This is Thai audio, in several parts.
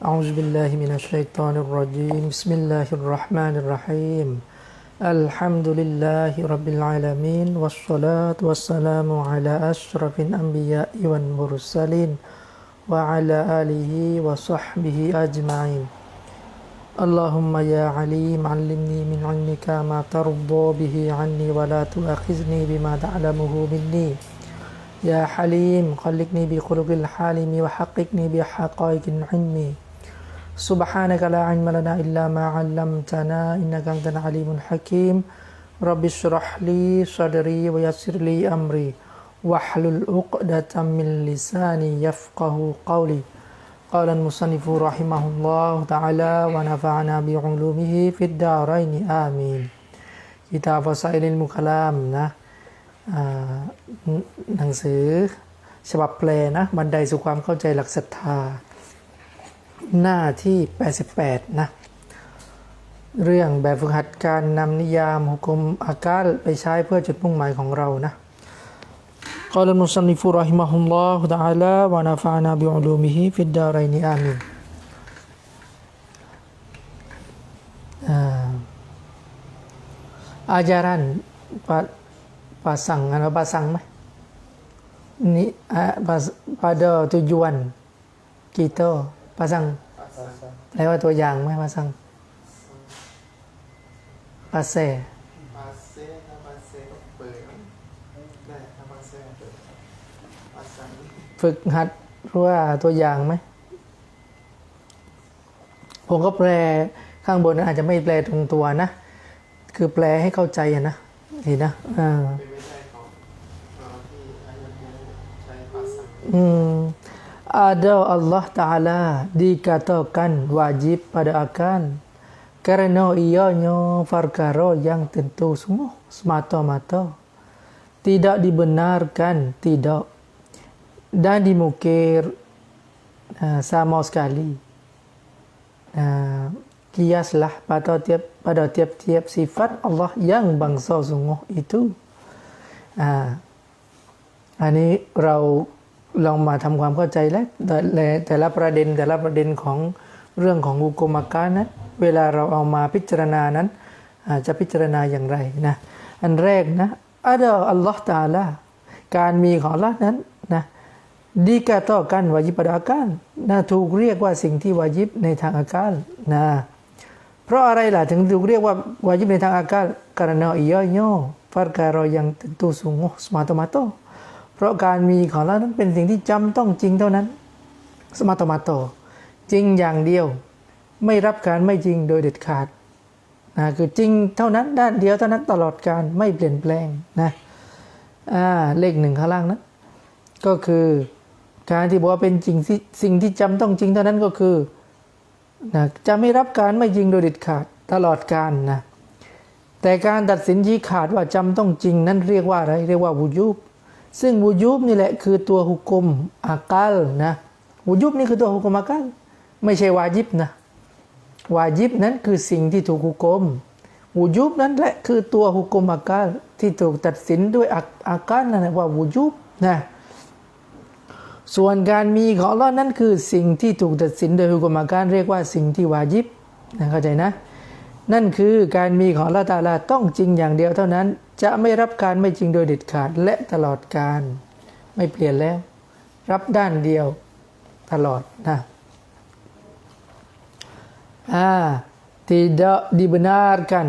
أعوذ بالله من الشيطان الرجيم. بسم الله الرحمن الرحيم. الحمد لله رب العالمين والصلاة والسلام على أشرف الأنبياء والمرسلين وعلى آله وصحبه أجمعين. اللهم يا عليم علمني من علمك ما ترضى به عني ولا تؤاخذني بما تعلمه مني. يا حليم خلقني بخلق الحالم وحققني بحقائق العلم. سبحانك لا علم لنا إلا ما علمتنا إنك أنت العليم الحكيم رب اشرح لي صدري ويسر لي أمري واحلل عقدة من لساني يفقه قولي قال المصنف رحمه الله تعالى ونفعنا بعلومه في الدارين آمين كتاب وسائل المكلام นะอ่าหนังสือฉบับแปลนะบันไดสู่ความเข้าใจหลักศรัทธา หน้าที่ 88 นะ เรื่องแบบฝึกหัดการนำนิยามหุกุมอากาศไปใช้เพื่อจุดมุ่งหมายของเรานะ قال المصنف رحمه الله تعالى ونفعنا بعلومه في الدارين آمين อ่า ajaran pa- pasang ada pasang mah ni ah, pas- pada tujuan kita pasang แปลว่าตัวอย่างไหมภาษาปาเซมาเซ่ถ้ามาเซ่ก็เปิดได้ถ้ามาเซ่เปิดมาสั่งฝึกหัดรู้ว่าตัวอย่างไหมผมก็แปลข้างบนอาจจะไม่แปลตรงตัวนะ คือแปลให้เข้าใจอะนะนี่นะอ่าเป็นไม่ ada Allah Ta'ala dikatakan wajib pada akan kerana ianya farkara yang tentu semua semata-mata. Tidak dibenarkan, tidak. Dan dimukir uh, sama sekali. Uh, kiaslah pada tiap pada tiap-tiap sifat Allah yang bangsa sungguh itu. Uh, ini rau ลองมาทำความเข้าใจแล้วแต่ละประเด็นแต่ละประเด็นของเรื่องของอุกมการนั้นเวลาเราเอามาพิจารณานั้นจะพิจารณาอย่างไรนะอันแรกนะอัลอัลลอฮ์ตาลาการมีของลลอฮ์นั้นนะดีกาต่อกันวาจิบ pada อาการนะถูกเรียกว่าสิ่งที่วาจิบในทางอาการนะเพราะอะไรล่ะถึงถูกเรียกว่าวาจิบในทางอาการ karena ianya perkara yang tentu sungguh semata-mata เพราะการมีของเรานั้นเป็นสิ่งที่จำต้องจริงเท่านั้น สมาตมาโต จริงอย่างเดียว ไม่รับการไม่จริงโดยเด็ดขาดนะคือจริงเท่านั้นด้านเดียวเท่านั้นตลอดการไม่เปลี่ยนแปลงนะอ่าเลขหนึ่งข้างล่างนั้นก็คือการที่บอกว่าเป็นจริงสิ่งที่จำต้องจริงเท่านั้นก็คือนะจะไม่รับการไม่จริงโดยเด็ดขาดตลอดการนะแต่การตัดสินชี้ขาดว่าจำต้องจริงนั้นเรียกว่าอะไรเรียกว่าวูยูบ ซึ่งวูยูบนี่แหละคือตัวหุกุมอากัลนะวูยูบนี่คือตัวหุกุมอากัลไม่ใช่วาจิบนะวาจิบนั้นคือสิ่งที่ถูกหุกุมวูยูบนั้นแหละคือตัวหุกุมอากัลที่ถูกตัดสินด้วยอาอากัลนั่นแหละว่าวูยูบนะส่วนการมีของอัลลอฮ์นั้นคือสิ่งที่ถูกตัดสินโดยหุกุมอากัลเรียกว่าสิ่งที่วาจิบนะเข้าใจนะ นั่นคือการมีของลลอฮ์ตาลาต้องจริงอย่างเดียวเท่านั้น จะไม่รับการไม่จริงโดยเด็ดขาดและตลอดการ ไม่เปลี่ยนแล้ว รับด้านเดียวตลอดนะอ่า tidak dibenarkan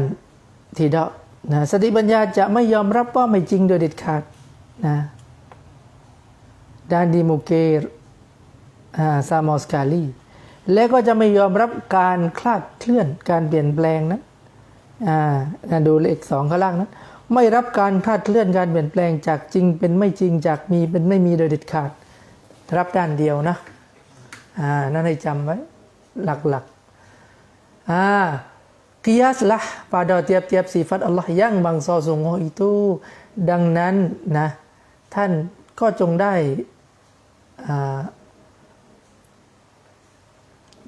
tidak นะสติปัญญาจะไม่ยอมรับว่าไม่จริงโดยเด็ดขาดนะด้านดีมุเกรอ่าซามอสกาลี และก็จะไม่ยอมรับการคลาดเคลื่อนการเปลี่ยนแปลงนั้นอ่าดูเลขสองข้างล่างนั้นไม่รับการคลาดเคลื่อนการเปลี่ยนแปลงจากจริงเป็นไม่จริงจากมีเป็นไม่มีโดยเด็ดขาด รับด้านเดียวนะอ่านั่นให้จำไว้หลักๆอ่า kiaslah pada tiap-tiap sifat Allah yang bangsa sungguh itu ดังนั้นนะ ท่านก็จงได้อ่า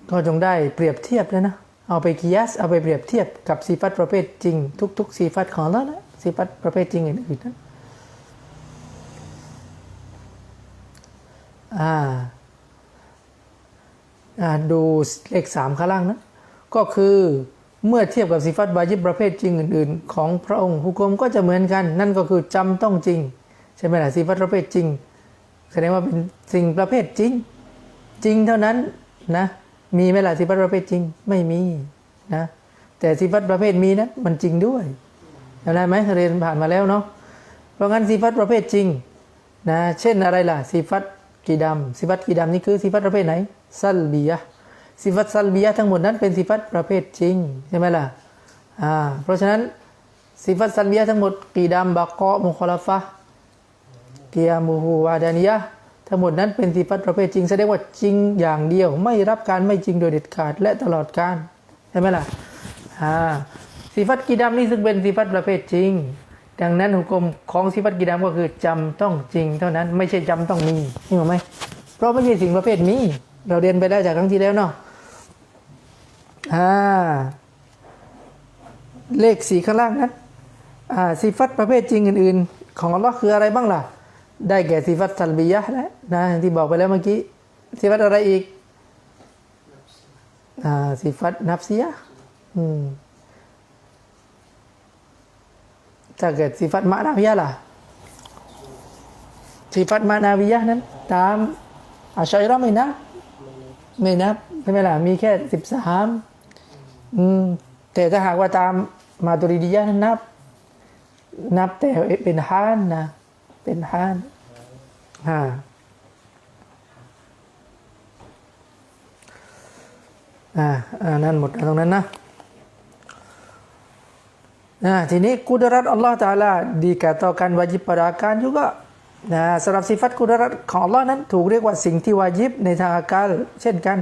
ก็จงได้เปรียบเทียบเลยนะ เอาไปกิยาสเอาไปเปรียบเทียบกับสีฟัตประเภทจริง ทุกๆสีฟัตของเรานะสีฟัตประเภทจริงอื่นๆนั้นอ่าอ่าดูเลขสามข้างล่างนั้นก็คือเมื่อเทียบกับสิฟัตวาญิบประเภทจริงอื่น ๆ ของพระองค์ฮุกมก็จะเหมือนกัน นั่นก็คือจำต้องจริง ใช่ไหมล่ะสิฟัตประเภทจริง แสดงว่าเป็นสิ่งประเภทจริง จริงเท่านั้นนะ มีไหมล่ะสิฟัตประเภทจริงไม่มีนะแต่สิฟัตประเภทมีนั้นมันจริงด้วยจำได้ไหมเรียนผ่านมาแล้วเนาะเพราะงั้นสิฟัตประเภทจริงนะเช่นอะไรล่ะสิฟัตกีดำสิฟัตกีดำนี่คือสิฟัตประเภทไหนซัลบียะสิฟัตซัลบียะทั้งหมดนั้นเป็นสิฟัตประเภทจริงใช่ไหมล่ะอ่าเพราะฉะนั้นสิฟัตซัลบียะทั้งหมดกีดำบะกอมุคอลฟะเกียมูฮูวาดานิยะ ทั้งหมดนั้นเป็นสิฟัตประเภทจริงแสดงว่าจริงอย่างเดียว ไม่รับการไม่จริงโดยเด็ดขาดและตลอดการใช่ไหมล่ะอ่าสิฟัตกีดำนี่ซึ่งเป็นสิฟัตประเภทจริง ดังนั้นหุกมของสิฟัตกีดำก็คือจำต้องจริง เท่านั้นไม่ใช่จำต้องมีนี่หรอกไหมเพราะไม่ใช่สิ่งประเภทมีเราเรียนไปแล้จากครั้งที่แล้วเนาะอ่าเลขสีข้างล่างนั้นอ่าสิฟัตประเภทจริงอื่น ๆ ของอัลลอฮ์คืออะไรบ้างล่ะ ได้แก่สิฟัตซัลบียะห์นะนะอย่างที่บอกไปแล้วเมื่อกี้สิฟัตอะไรอีกอ่าสิฟัตนับซียอืมถ้าเกิดสิฟัตมะนาวิยะล่ะสิฟัตมะนาวิยะนั้น ตามอาชัยเราะห์ไม่นับไม่นับใช่ไหมล่ะมีแค่สิบสามอืมแต่ถ้าหากว่าตามมาตุริดียะนั้นนับ นับแต่เป็นฮานนะ เป็นฮาน อ่าอ่าอ่านั่นหมดตรงนั้นนะอ่าทีนี้กุดรัตอัลลอฮฺตาลา dikatakan wajib pada akan juga นะสำหรับสิฟัตกุดรัตของอัลลอฮ์นั้นถูกเรียกว่าสิ่งที่วาจิบในทางอาการเช่นกัน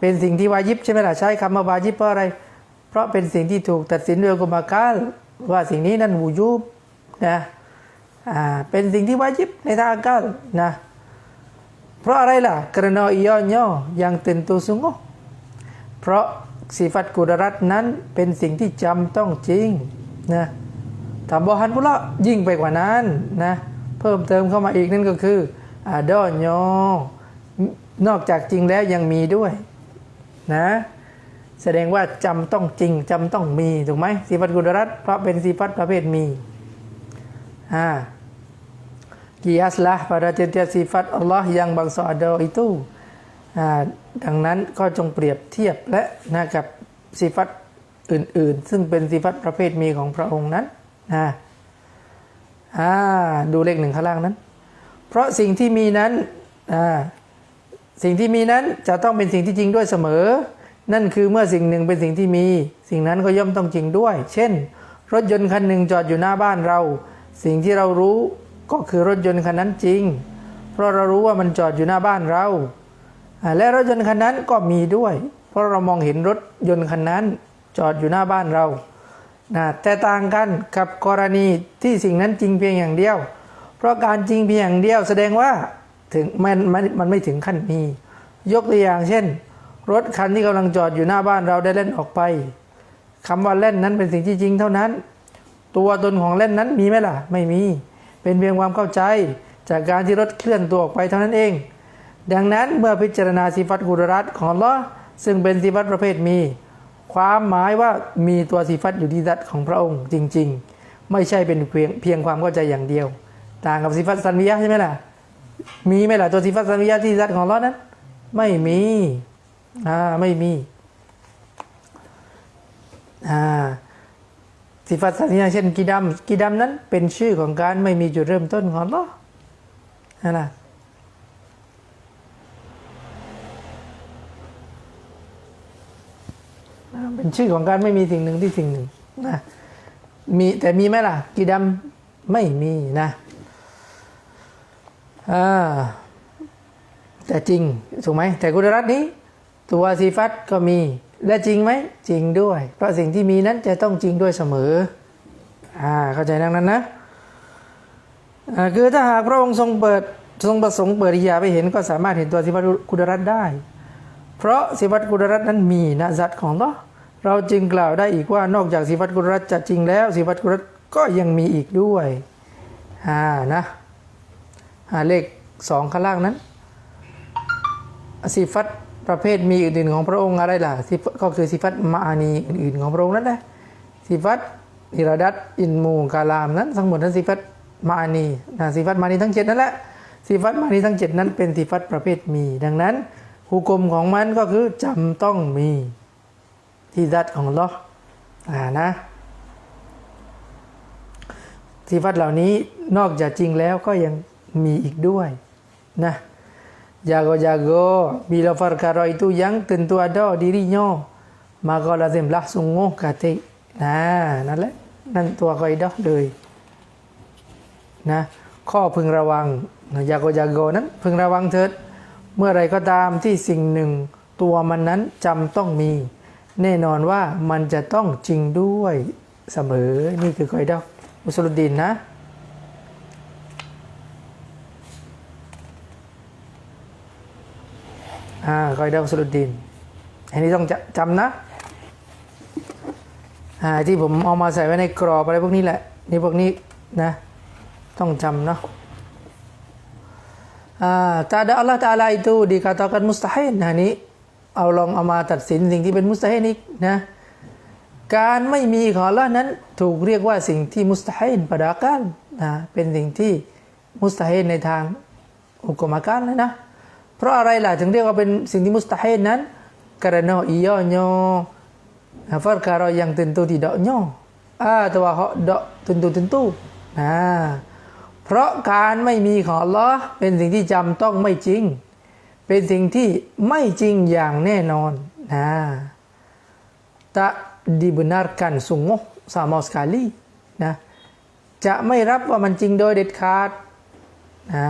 เป็นสิ่งที่วาจิบใช่ไหมล่ะใช้คำว่าวาจิบเพราะอะไร เพราะเป็นสิ่งที่ถูกตัดสินโดยกุมาการว่าสิ่งนี้นั้นวูยูบนะ เป็นสิ่งที่วาจิบในทางการนะ เพราะอะไรล่ะ kerana ianya yang tentu sungguh เพราะสิฟัตกุดรัตนั้นเป็นสิ่งที่จำต้องจริงนะถามบอฮันพุละยิ่งไปกว่านั้นนะเพิ่มเติมเข้ามาอีกนั่นก็คืออาดอนยนอกจากจริงแล้วยังมีด้วยนะแสดงว่าจำต้องจริงจำต้องมีถูกไหมสิฟัตกุดรัตเพราะเป็นสิฟัตประเภทมี Kiaslah pada tiap-tiap sifat Allah yang bangsa ada itu อ่าดังนั้นก็จงเปรียบเทียบและนะกับสิฟัตอื่น ๆ ซึ่งเป็นสิฟัตประเภทมีของพระองค์นั้นนะอ่าดูเลขหนึ่งข้างล่างนั้น เพราะสิ่งที่มีนั้นอ่าสิ่งที่มีนั้นจะต้องเป็นสิ่งที่จริงด้วยเสมอ นั่นคือเมื่อสิ่งหนึ่งเป็นสิ่งที่มี สิ่งนั้นก็ย่อมต้องจริงด้วย เช่น รถยนต์คันหนึ่งจอดอยู่หน้าบ้านเรา สิ่งที่เรารู้ก็คือรถยนต์คันนั้นจริง เพราะเรารู้ว่ามันจอดอยู่หน้าบ้านเรา และรถยนต์คันนั้นก็มีด้วย เพราะเรามองเห็นรถยนต์คันนั้นจอดอยู่หน้าบ้านเรานะแต่ต่างกันกับกรณีที่สิ่งนั้นจริงเพียงอย่างเดียว เพราะการจริงเพียงอย่างเดียวแสดงว่าถึงมันมันมันไม่ถึงขั้นมี ยกตัวอย่างเช่น รถคันที่กำลังจอดอยู่หน้าบ้านเราได้เล่นออกไปคำว่าเล่นนั้นเป็นสิ่งที่จริงเท่านั้น ตัวตนของเล่นนั้นมีไหมล่ะ ไม่มี เป็นเพียงความเข้าใจจากการที่รถเคลื่อนตัวออกไปเท่านั้นเอง ดังนั้นเมื่อพิจารณาสิฟัตกุดรัตของลอซึ่งเป็นสิฟัตประเภทมี ความหมายว่ามีตัวสิฟัตอยู่ที่ดัตของพระองค์จริง ๆ ไม่ใช่เป็นเพียงเพียงความเข้าใจอย่างเดียว ต่างกับสิฟัตสันวิยะใช่ไหมล่ะ มีไหมล่ะตัวสิฟัตสันวิยะที่ดัตของลอนั้น ไม่มีอ่าไม่มีอ่า สิฟัตสันวิยะห์เช่นกีดัมกีดัมนั้นเป็นชื่อของการไม่มีจุดเริ่มต้นของอัลอนั่นะนะเป็นชื่อของการไม่มีสิ่งหนึ่งที่สิ่งหนึ่งนะมีแต่มีไหมล่ะกีดำไม่มีนะอ่าแต่จริงถูกไหมแต่กุดรัตนี้ ตัวซีฟัตก็มี และจริงไหมจริงด้วย เพราะสิ่งที่มีนั้นจะต้องจริงด้วยเสมออ่าเข้าใจดังนั้นนะคือถ้าหากพระองค์ทรงเปิดทรงประสงค์เปิดอิยาไปเห็นก็สามารถเห็นตัวซีฟัตกุดรัตได้ เพราะสิฟัตกุดรัตนั้นมีนะซัตของเราเราจึงกล่าวได้อีกว่านอกจากสิฟัตกุดรัตจะจริงแล้วสิฟัตกุดรัตก็ยังมีอีกด้วยอ่านะอ่าเลขสองข้างล่างนั้นสิฟัต ประเภทมีอื่นๆของพระองค์อะไรล่ะสิฟก็คือสิฟัตมาอานีอื่นๆของพระองค์นั่นแหละสิฟัตอิรดัตอินมูกาลามนั้นทั้งหมดนั้นสิฟัตมาอานีนะสิฟัตมานีทั้งเจ็ดนั่นแหละสิฟัตมานีทั้งเจ็ดนั้นเป็นสิฟัตประเภทมี ดังนั้นหุกมของมันก็คือจำต้องมีที่ดัตของลออ่านะสิฟัตเหล่านี้นอกจากจริงแล้วก็ยังมีอีกด้วยนะ jago-jago bila perkara itu yang tentu ada dirinya maka lazimlah sungguh kata nah นั่นแหละนั่นตัวกอยดอเลยนะข้อพึงระวังนะยาโกยาโกนั้นพึงระวังเถิด เมื่อไรก็ตามที่สิ่งหนึ่ง ตัวมันนั้นจำต้องมี แน่นอนว่ามันจะต้องจริงด้วยเสมอนี่คือกอยดอมุสลุดดินนะ อ่ากอยดาวสลุดดิน อันนี้ต้องจจำนะอ่าที่ผมเอามาใส่ไว้ในกรอบอะไรพวกนี้แหละ นี่พวกนี้นะ ต้องจำเนาะ อ่าตาดาอัลลอฮฺตาลา itu dikatakan mustahil นะนี้ เอาลองเอามาตัดสินสิ่งที่เป็นมุสตาฮินอีกนะการไม่มีของลลอฮ์นั้นถูกเรียกว่าสิ่งที่มุสตาฮิน pada akal นะเป็นสิ่งที่มุสตาฮินในทางอุกมาการเลยนะ เพราะอะไรล่ะถึงเรียกว่าเป็นสิ่งที่มุสตาฮินนั้น karena ianya perkara yang tentu tidaknya atau hak dak tentu-tentu นะเพราะการไม่มีของอัลลอฮ์เป็นสิ่งที่จำต้องไม่จริง เป็นสิ่งที่ไม่จริงอย่างแน่นอนนะ tak dibenarkan sungguh sama sekali นะจะไม่รับว่ามันจริงโดยเด็ดขาดนะ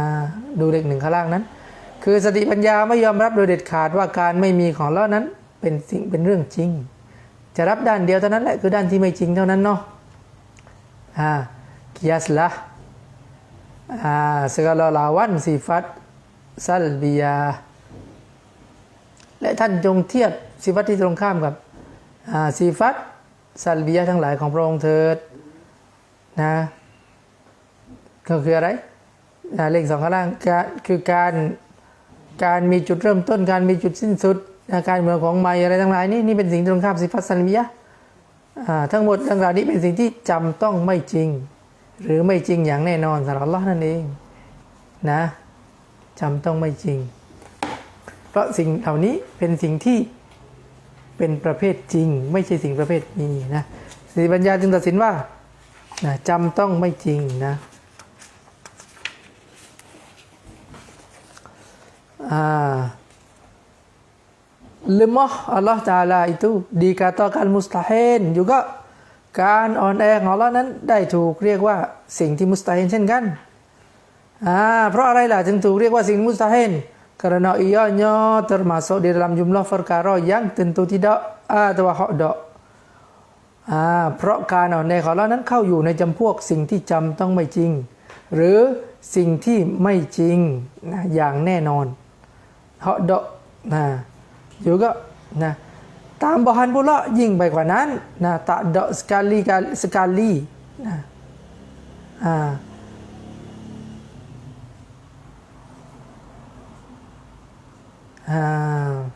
ดูเลขหนึ่งข้างล่างนั้น คือสติปัญญาไม่ยอมรับโดยเด็ดขาดว่าการไม่มีของเรานั้นเป็นสิ่งเป็นเรื่องจริง จะรับด้านเดียวเท่านั้นแหละคือด้านที่ไม่จริงเท่านั้นเนาะอ่ากิยาสละอ่า segala lawan sifat salbiyah และท่านจงเทียบสิฟัตที่ตรงข้ามกับอ่าสิฟัตซัลบียะห์ทั้งหลายของพระองค์เถิดนะก็คืออะไรเลขสองข้างล่างคือการ การมีจุดเริ่มต้นการมีจุดสิ้นสุดการเหมือนของไมอะไรทั้งหลายนี่นี่เป็นสิ่งตรงข้ามสิฟัตซัลบียะห์อ่าทั้งหมดทั้งหลายนี้เป็นสิ่งที่จำต้องไม่จริง หรือไม่จริงอย่างแน่นอนสำหรับอัลอนั่นเองนะจำต้องไม่จริง เพราะสิ่งเหล่านี้เป็นสิ่งที่เป็นประเภทจริง ไม่ใช่สิ่งประเภทมีนะสติปัญญาจึงตัดสินว่านะจำต้องไม่จริงนะอ่า lemah Allah Ta'ala itu dikatakan mustahil juga การอ่อนแอของ Allah นั้นได้ถูกเรียกว่าสิ่งที่มุสตาฮินเช่นกันอ่าเพราะอะไรล่ะจึงถูกเรียกว่าสิ่งมุสตาฮิน karena ianya termasuk di dalam jumlah perkara yang tentu tidak atau hak dak อ่าเพราะการอ่อนแอของเรานั้นเข้าอยู่ในจำพวกสิ่งที่จำต้องไม่จริง หรือสิ่งที่ไม่จริงนะอย่างแน่นอน ฮะดอกนะอยู่ก็นะ tambahan pula ยิ่งไปกว่านั้นนะ tak ada sekali sekali นะอ่า Ah.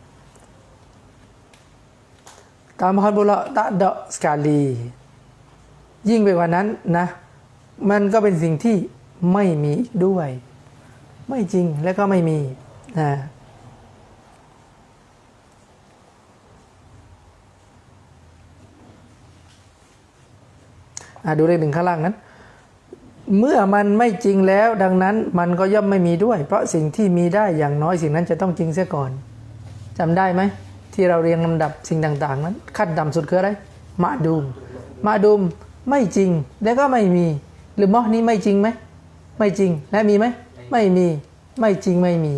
Tambahan pula tak ada sekali ยิ่งไปกว่านั้นนะ มันก็เป็นสิ่งที่ไม่มีด้วย ไม่จริงและก็ไม่มีนะ ดูเลขหนึ่งข้างล่างนั้น เมื่อมันไม่จริงแล้ว ดังนั้นมันก็ย่อมไม่มีด้วย เพราะสิ่งที่มีได้อย่างน้อยสิ่งนั้นจะต้องจริงเสียก่อนจำได้ไหม ที่เราเรียงลำดับสิ่งต่างๆ นั้นขั้นต่ำสุดคืออะไรมาดูมมาดูมไม่จริงแล้วก็ไม่มีหรือมอนี้ไม่จริงไหมไม่จริงและมีไหมไม่มีไม่จริงไม่มี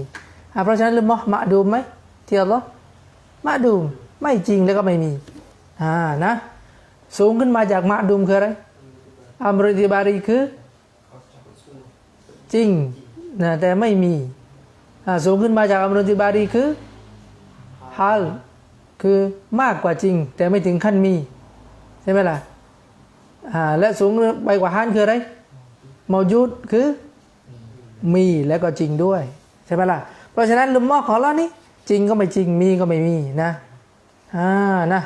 เพราะฉะนั้นหรือมอมาดูมไหมเที่อัลลอมาดูมไม่จริงแล้วก็ไม่มีอ่านะ สูงขึ้นมาจากมาดูมคืออะไร อัมรุติบารีคือ จริงนะแต่ไม่มีสูงขึ้นมาจากอัมรุติบารีคือฮาลคือมากกว่าจริง แต่ไม่ถึงขั้นมี ใช่ไหมล่ะและสูงไปกว่าฮานคืออะไรมอยุดคือมีและก็จริงด้วย ใช่ไหมล่ะ เพราะฉะนั้นลุมมอของเรานี่จริงก็ไม่จริงมีก็ไม่มีนะอ่านะ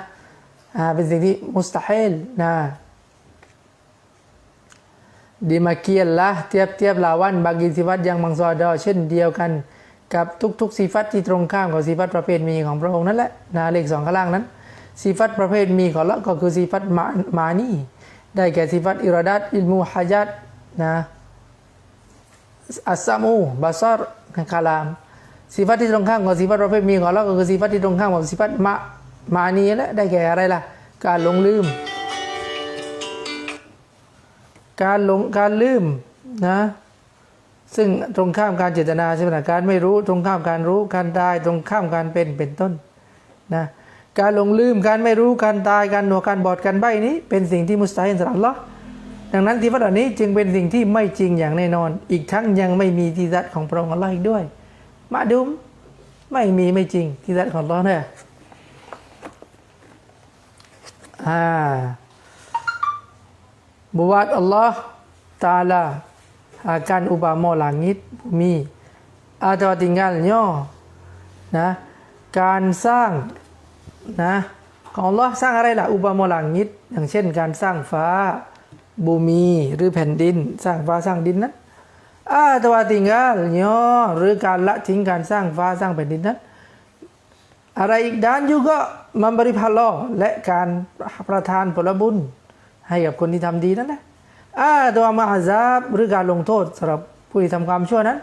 อ่าเป็นสิ่งที่มุสตาฮิลนะ Demikianlah tiap-tiap lawan bagi sifat yang mengsoda เช่นเดียวกันกับทุกๆสิฟัตที่ตรงข้ามกับสิฟัตประเภทมีของพระองค์นั่นแหละนะเลขสองข้างล่างนั้นสิฟัตประเภทมีของละก็คือสิฟัตมามานีได้แก่สิฟัตอิรดัตอิลมูฮะจัดนะอัสซามูบาซาร์คาลามสิฟัตที่ตรงข้ามกับสิฟัตประเภทมีของละก็คือสิฟัตที่ตรงข้ามกับสิฟัตมามานีและได้แก่อะไรล่ะ การหลงลืม การหลงการลืมนะซึ่งตรงข้ามการเจตนาใช่ไหมการไม่รู้ตรงข้ามการรู้การตายตรงข้ามการเป็นเป็นต้นนะการหลงลืมการไม่รู้การตายการหนวกการบอดการใบนี้ เป็นสิ่งที่มุสตาฮินสำหรับอัลลอดังนั้นที่ฟัดเหล่านี้จึงเป็นสิ่งที่ไม่จริงอย่างแน่นอน อีกทั้งยังไม่มีที่รัดของพระองค์อัลลอฮ์อีกด้วย มาดุมไม่มีไม่จริงที่รัดของอัลลอฮ์เนี่ยอ่า buat Allah Ta'ala akan upama langit bumi atau tinggalnya นะการสร้างนะของ Allah สร้างอะไรล่ะอุปมา langit อย่างเช่น การสร้างฟ้าบูมีหรือแผ่นดิน สร้างฟ้าสร้างดินนั้นอาตัวติงกาลเนาะหรือการละทิ้งการสร้างฟ้าสร้างแผ่นดินนั้น อะไรอีกด้าน juga memberi pahala และการประทานผลบุญ ให้กับคนที่ทำดีนั่นแหละอาตัวมาอาซาบหรือการลงโทษสำหรับผู้ที่ทำความชั่วนั้น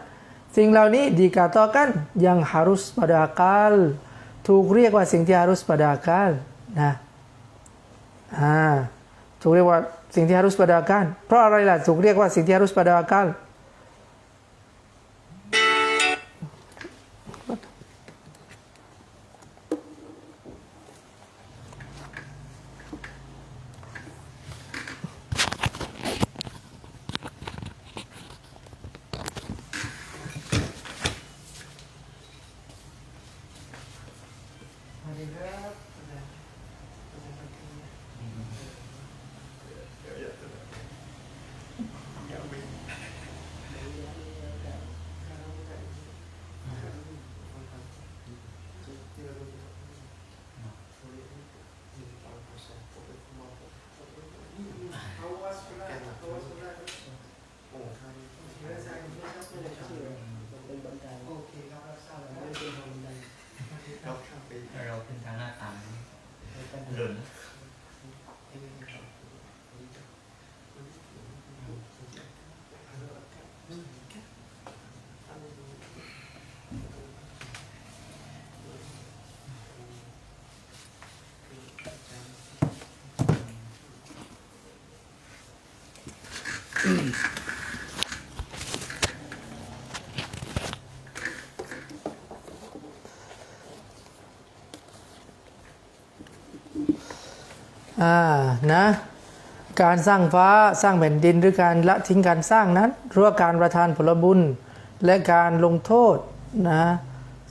สิ่งเหล่านี้ดีกาต่อกันยังฮารุสปดากาลถูกเรียกว่าสิ่งที่ฮารุสปดากาลนะอ่าถูกเรียกว่าสิ่งที่ฮารุสปดากาลเพราะอะไรล่ะถูกเรียกว่าสิ่งที่ฮารุสปดากาล อ่านะการสร้างฟ้าสร้างแผ่นดินหรือการละทิ้งการสร้างนั้นหรือว่าการประทานผลบุญ และการลงโทษนะ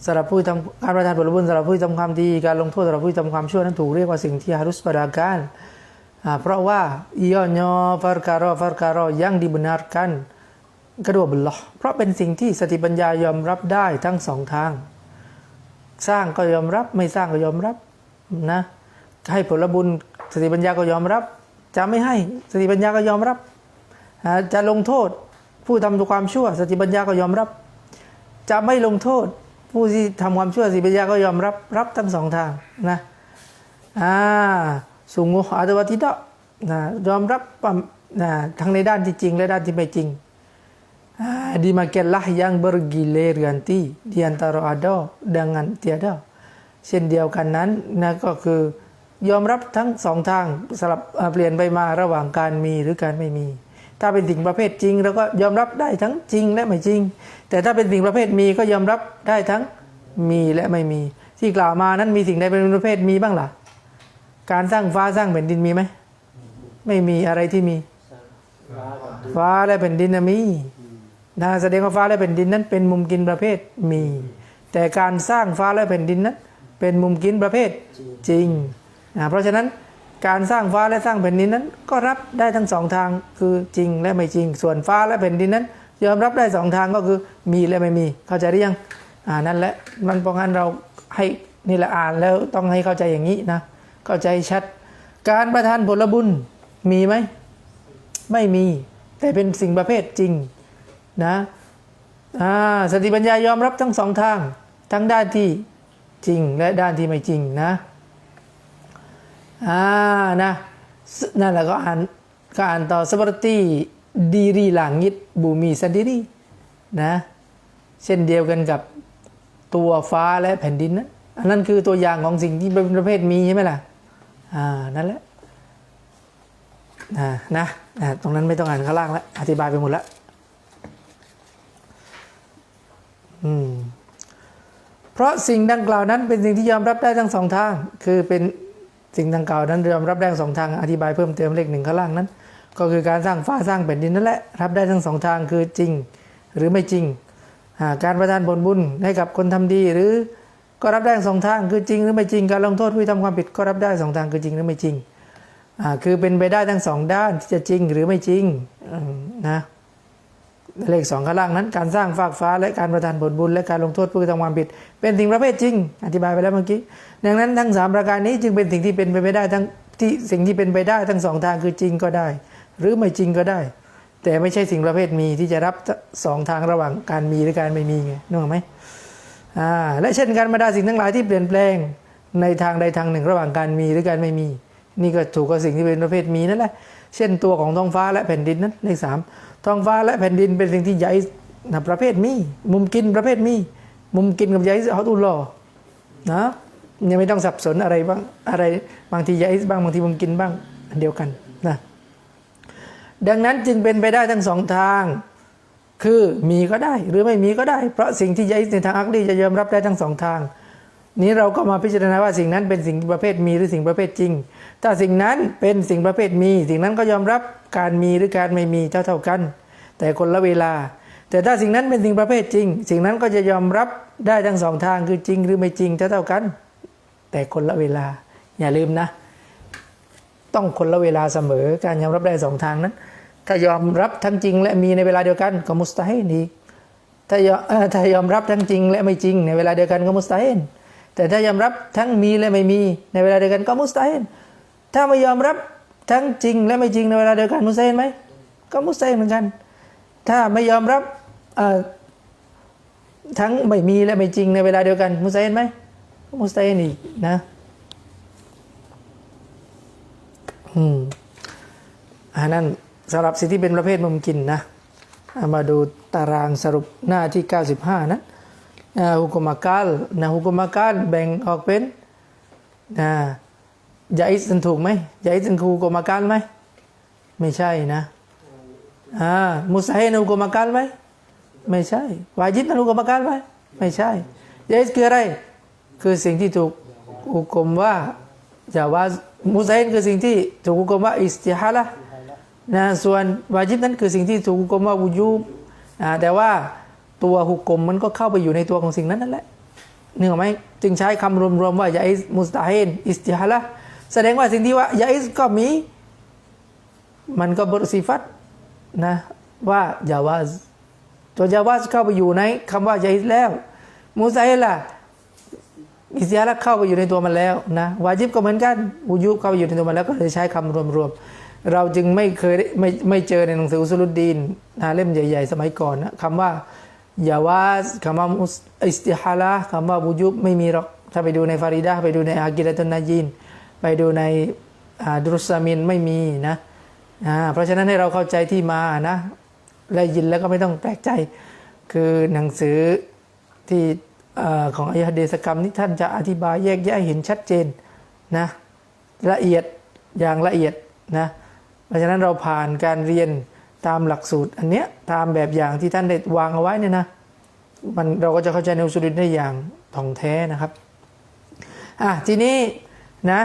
สำหรับผู้ทำการประทานผลบุญสำหรับผู้ทำความดีการลงโทษสำหรับผู้ทำความชั่วนั้นถูกเรียกว่าสิ่งที่ harus pada akal อ่า เพราะว่า iyanya perkara perkara yang dibenarkan kedua belah เพราะเป็นสิ่งที่สติปัญญายอมรับได้ทั้งสองทาง สร้างก็ยอมรับไม่สร้างก็ยอมรับนะให้ผลบุญสติปัญญาก็ยอมรับ จะไม่ให้สติปัญญาก็ยอมรับ จะลงโทษผู้ทำความชั่ว สติปัญญาก็ยอมรับ จะไม่ลงโทษ ผู้ที่ทำความชั่วสติปัญญาก็ยอมรับรับทั้งสองทางนะอ่า sungguh atau tidak นะยอมรับนะทั้งในด้านที่จริงและด้านที่ไม่จริง Ah, dimakanlah yang bergilir ganti di antara ada dengan tiada เช่นเดียวกันนั้นนะก็คือยอมรับทั้งสองทางสลับเปลี่ยนไปมาระหว่างการมีหรือการไม่มี ถ้าเป็นสิ่งประเภทจริงเราก็ยอมรับได้ทั้งจริงและไม่จริง แต่ถ้าเป็นสิ่งประเภทมีก็ยอมรับได้ทั้งมีและไม่มี ที่กล่าวมานั้นมีสิ่งใดเป็นประเภทมีบ้างล่ะ การสร้างฟ้าสร้างแผ่นดินมีไหม ไม่มีอะไรที่มี ฟ้าและแผ่นดินน่ะมีนะแสดงว่าฟ้าและแผ่นดินนั้น เป็นมุมกินประเภทมี แต่การสร้างฟ้าและแผ่นดินนั้นเป็นมุมกินประเภทจริงนะเพราะฉะนั้นการสร้างฟ้าและสร้างแผ่นดินนั้น ก็รับได้ทั้งสองทางคือจริงและไม่จริง ส่วนฟ้าและแผ่นดินนั้น ยอมรับได้สองทางก็คือมีและไม่มี เข้าใจหรือยังอ่านั่นแหละมันเพราะงั้นเราให้นี่แหละอ่านแล้วต้องให้เข้าใจอย่างนี้นะ เข้าใจชัด การประทานผลบุญมีไหม ไม่มี แต่เป็นสิ่งประเภทจริงนะอ่าสติปัญญายอมรับทั้งสองทาง ทั้งด้านที่จริงและด้านที่ไม่จริงนะอ่านะนั่นแหละก็อ่านก็อ่านต่อ seperti diri langit bumi sendiri นะเช่นเดียวกันกับตัวฟ้าและแผ่นดินนะอันนั้นคือตัวอย่างของสิ่งที่เป็นประเภทมีใช่ไหมล่ะ อ่านั่นแหละอ่านะตรงนั้นไม่ต้องอ่านข้างล่างแล้วอธิบายไปหมดแล้วอืมเพราะสิ่งดังกล่าวนั้นเป็นสิ่งที่ยอมรับได้ทั้งสองทาง คือเป็นสิ่งดังกล่าวนั้นยอมรับได้สองทางอธิบายเพิ่มเติมเลขหนึ่งข้างล่างนั้น ก็คือการสร้างฟ้าสร้างแผ่นดินนั่นแหละรับได้ทั้งสองทางคือจริงหรือไม่จริง การประทานผลบุญให้กับคนทำดีหรือ ก็รับได้สองทางคือจริงหรือไม่จริงการลงโทษผู้ที่ทำความผิดก็รับได้สองทางคือจริงหรือไม่จริงอ่าคือเป็นไปได้ทั้งสองด้านที่จะจริงหรือไม่จริงนะเลขสองข้างล่างนั้น การสร้างฟากฟ้าและการประทานผลบุญและการลงโทษผู้ทำความผิด เป็นสิ่งประเภทจริง อธิบายไปแล้วเมื่อกี้ดังนั้นทั้งสามประการนี้จึงเป็นสิ่งที่เป็นไปไม่ได้ทั้งที่สิ่งที่เป็นไปได้ทั้งสองทางคือจริงก็ได้ หรือไม่จริงก็ได้ แต่ไม่ใช่สิ่งประเภทมีที่จะรับสองทางระหว่างการมีและการไม่มีไงนึกออกไหม และเช่นการบรรดาสิ่งทั้งหลายที่เปลี่ยนแปลงในทางใดทางหนึ่ง ระหว่างการมีหรือการไม่มี นี่ก็ถูกกับสิ่งที่เป็นประเภทมีนั่นแหละ เช่นตัวของท้องฟ้าและแผ่นดินนั้นเลขสามท้องฟ้าและแผ่นดินเป็นสิ่งที่ใหญ่นะประเภทมี มุมกินประเภทมี มุมกินกับใหญ่เขาตุลอนะยังไม่ต้องสับสนอะไรบ้างอะไรบางทีใหญ่บ้างบางทีมุมกินบ้างอันเดียวกันนะดังนั้นจึงเป็นไปได้ทั้งสองทาง คือมีก็ได้หรือไม่มีก็ได้ เพราะสิ่งที่ใหญ่ในทางอักลีจะยอมรับได้ทั้งสองทาง นี้เราก็มาพิจารณาว่าสิ่งนั้นเป็นสิ่งประเภทมีหรือสิ่งประเภทจริง ถ้าสิ่งนั้นเป็นสิ่งประเภทมี สิ่งนั้นก็ยอมรับการมีหรือการไม่มีเท่าเท่ากัน แต่คนละเวลา แต่ถ้าสิ่งนั้นเป็นสิ่งประเภทจริง สิ่งนั้นก็จะยอมรับได้ทั้งสองทางคือจริงหรือไม่จริงเท่าเท่ากัน แต่คนละเวลาอย่าลืมนะ ต้องคนละเวลาเสมอการยอมรับได้สองทางนั้น ถ้ายอมรับทั้งจริงและมีในเวลาเดียวกันก็มุสตาฮินอีกถ้ายอมถ้ายอมรับทั้งจริงและไม่จริง ในเวลาเดียวกันก็มุสตาฮินแต่ถ้ายอมรับทั้งมีและไม่มีในเวลาเดียวกันก็มุสตาฮินถ้าไม่ยอมรับทั้งจริงและไม่จริงในเวลาเดียวกันมุสตาฮินไหมก็มุสตาฮินเหมือนกัน ถ้าไม่ยอมรับทั้งไม่มีและไม่จริงในเวลาเดียวกัน มุสตาฮินไหมก็มุสตาฮินอีกนะอืมอันนั้น สำหรับสิ่งที่เป็นประเภทมุมกินนะามาดูตารางสรุปหน้าที่ 95 นะฮุกมากาลนะฮุกมากาลแบ่งออกเป็นนะยาอิสนถูกไหมยาอิสนคูฮุกมากาลไหมไม่ใช่นะอ่ามุสาฮินฮุกมากาลไหมไม่ใช่วาจิบนั้นฮุกมากาลไหมไม่ใช่ยาอิสคืออะไร คือสิ่งที่ถูกหุกมว่าจะว่ามุสาฮินคือสิ่งที่ถูกหุกมว่าอิสติฮาละ นะส่วนวาจิบนั้นคือสิ่งที่ถูกหุกมว่าวุญูบนะแต่ว่าตัวหุกกลมมันก็เข้าไปอยู่ในตัวของสิ่งนั้นนั่นแหละนึกออกไหมจึงใช้คำรวมๆว่ายาอิสมุสตาเฮนอิสติฮาละแสดงว่าสิ่งที่ว่ายาอิสก็มี มันก็บทสิฟัตนะว่ายาวาซตัวยาวาซเข้าไปอยู่ในคำว่ายาอิสแล้วมุสตาเฮนล่ะอิสยาละเข้าไปอยู่ในตัวมันแล้วนะวาจิบก็เหมือนกันอุยุบเข้าไปอยู่ในตัวมันแล้วก็เลยใช้คำรวมๆ เราจึงไม่เคยได้ไม่ไม่เจอในหนังสืออุสลุดดีนนะเล่มใหญ่ ๆ สมัยก่อนนะคำว่ายาวาสคำว่าอิสติฮาละคำว่าอุยุบไม่มีหรอกถ้าไปดูในฟาริดะห์ไปดูในอากิรตุนนาจีนไปดูในดุรุสามินไม่มีนะอ่าเพราะฉะนั้นให้เราเข้าใจที่มานะได้ยินแล้วก็ไม่ต้องแปลกใจ คือหนังสือที่อของอายะเดสกรรมนี้ท่านจะอธิบายแยกแยะเห็นชัดเจนนะละเอียดอย่างละเอียดนะ เพราะฉะนั้นเราผ่านการเรียนตามหลักสูตรอันเนี้ยตามแบบอย่างที่ท่านได้วางเอาไว้เนี่ยนะมันเราก็จะเข้าใจในอุสุลินได้อย่างท่องแท้นะครับอะทีนี้นะ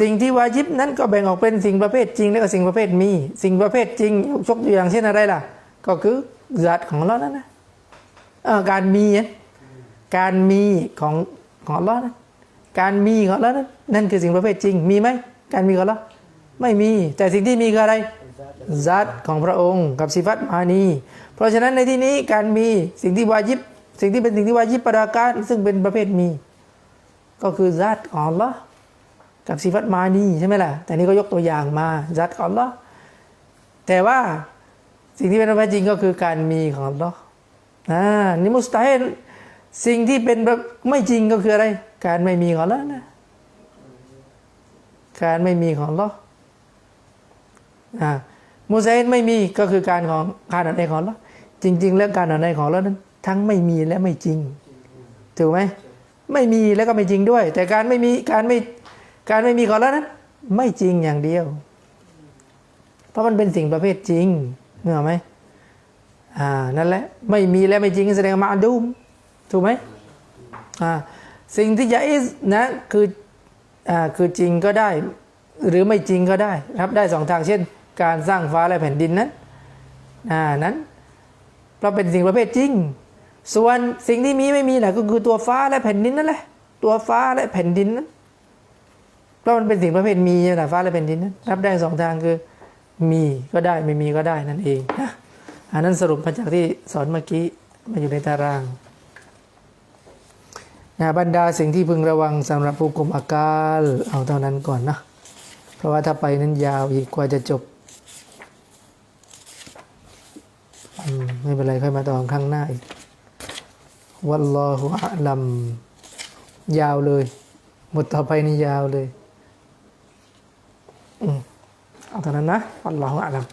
สิ่งที่วาจิบนั้นก็แบ่งออกเป็นสิ่งประเภทจริง และก็สิ่งประเภทมี สิ่งประเภทจริงยกตัวอย่างเช่นอะไรล่ะ ก็คือจัตของเรานั่นนะเออการมีการมีของของอัลลอฮ์นะการมีของอัลลอฮ์นั้นนั่นคือสิ่งประเภทจริงมีไหมการมีของอัลลอฮ์ ไม่มี แต่สิ่งที่มีคืออะไรซัตของพระองค์กับสิฟัตมานี เพราะฉะนั้นในที่นี้การมีสิ่งที่วาจิบ สิ่งที่เป็นสิ่งที่วาจิบประการซึ่งเป็นประเภทมี ก็คือซัดของอัลลอฮ์กับสิฟัตมานีใช่ไหมล่ะ แต่นี่ก็ยกตัวอย่างมาซัดของอัลลอฮ์แต่ว่าสิ่งที่เป็นไปจริงก็คือการมีของอัลลอฮ์อ่านี่มุสตาเฮิลสิ่งที่เป็นแบบไม่จริงก็คืออะไร การไม่มีของอัลลอฮ์นะ การไม่มีของอัลลอฮ์ อ่ามุสตาฮิลไม่มีก็คือการของการอันใดของอัลลอฮ์จริง ๆ แล้วการอันใดของอัลลอฮ์นั้น ทั้งไม่มีและไม่จริงถูกไหมไม่มีแล้วก็ไม่จริงด้วย แต่การไม่มีการไม่การไม่มีของอัลลอฮ์นั้น ไม่จริงอย่างเดียว เพราะมันเป็นสิ่งประเภทจริงเนื้อไหมอ่านั่นแหละไม่มีและไม่จริงแสดงมาดูมถูกไหมอ่าสิ่งที่จะอิสนะคืออ่าคือจริงก็ได้ หรือไม่จริงก็ได้ รับได้สองทางเช่น การสร้างฟ้าและแผ่นดินนั้นนั้นเพราะเป็นสิ่งประเภทจริง ส่วนสิ่งที่มีไม่มีแหละก็คือตัวฟ้าและแผ่นดินนั่นแหละตัวฟ้าและแผ่นดินนั้นเพราะมันเป็นสิ่งประเภทมีนะฟ้าและแผ่นดินนั้นรับได้สองทางคือมีก็ได้ไม่มีก็ได้นั่นเองนะอันนั้นสรุปมาจากที่สอนเมื่อกี้มาอยู่ในตารางนะบรรดาสิ่งที่พึงระวังสำหรับผู้กลุ่มอาการเอาเท่านั้นก่อนนะเพราะว่าถ้าไปนั้นยาวอีกกว่าจะจบอืม ไม่เป็นไรค่อยมาต่อข้างหน้าอีกวัลลอฮุอะลัมยาวเลย หมดต่อไปนี่ยาวเลย อืมเอาเท่านั้นนะอัลลอฮุอะลัม